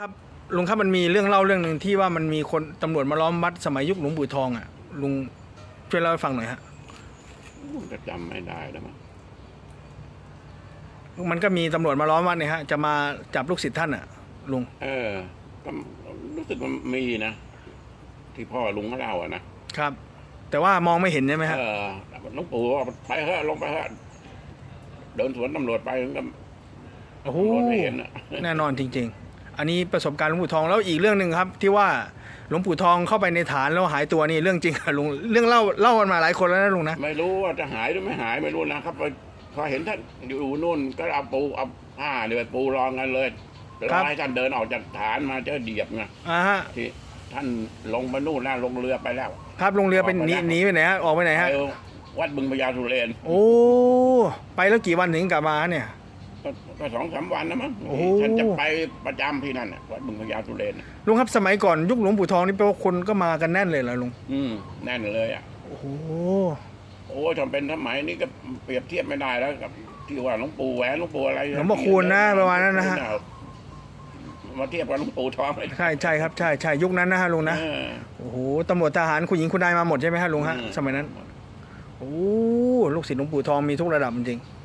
ครับลุงครับมันมีเรื่องเล่าเรื่องหนึ่งที่ว่ามันมีคนตำรวจมาล้อมวัดสมัยยุคหลวงปู่ทองอะลุงช่วยเล่าให้ฟังหน่อยฮะผมจะจำไม่ได้แล้วมั้งมันก็มีตำรวจมาล้อมวัดเนี่ยฮะจะมาจับลูกศิษย์ท่านอะลุงเออก็รู้สึกว่ามีนะ ที่พ่อลุงเขาเล่าอะนะครับ แต่ว่ามองไม่เห็นใช่ไหมฮะเออหลุงปู่ว่าไปเถอะลงไปเถอะเดินสวนตำรวจไปก็โอ้โหตำรวจไม่เห็นอะแน่นอนจริง ๆ อันนี้ประสบการณ์หลวงปู่ทองแล้วอีกเรื่องหนึ่งครับ ที่ว่าหลวงปู่ทองเข้าไปในฐานแล้วหายตัวนี่เรื่องจริงอะลุงเรื่องเล่าเล่ากันมาหลายคนแล้วนะลุงนะไม่รู้ว่าจะหายหรือไม่หายไม่รู้นะครับไปพอเห็นท่านอยู่นู่นก็เอาปูเอาผ้าเดือปูรองกันเลยแล้วให้ท่านเดินออกจากฐานมาเจอเดียบไงอ่าฮะที่ท่านลงมานู่นแล้วลงเรือไปแล้ว ครับลงเรือเป็นหนีหนีไปไหนฮะออกไปไหนฮะไปวัดบึงพญาสุเรนโอ้ไปแล้วกี่วันถึงกลับมาเนี่ย ก็ก็สองสามวันนะมั้งโอ้โห ฉันจะไปประจำที่นั่นน่ะวัดบึงพญาสุเรนน่ะลุงครับสมัยก่อนยุคหลวงปู่ทองนี่แปลว่าคนก็มากันแน่นเลยเหรอลุงอืมแน่นเลยอะ โอ้โหโอ้ทำเป็นสมัยนี้ก็เปรียบเทียบไม่ได้แล้วกับที่ว่าหลวงปู่แหวนหลวงปู่อะไรหลวงพ่อคูณนะประมาณนั้นนะฮะมาเทียบกับหลวงปู่ทองไม่ได้ใช่ใช่ครับใช่ใช่ยุคนั้นนะฮะลุงนะเออ โอ้โหตำรวจทหารคุณหญิงคุณนายมาหมดใช่ไหมฮะลุงฮะอืม สมัยนั้นโอ้ลูกศิษย์หลวงปู่ทองมีทุกระดับจริงๆ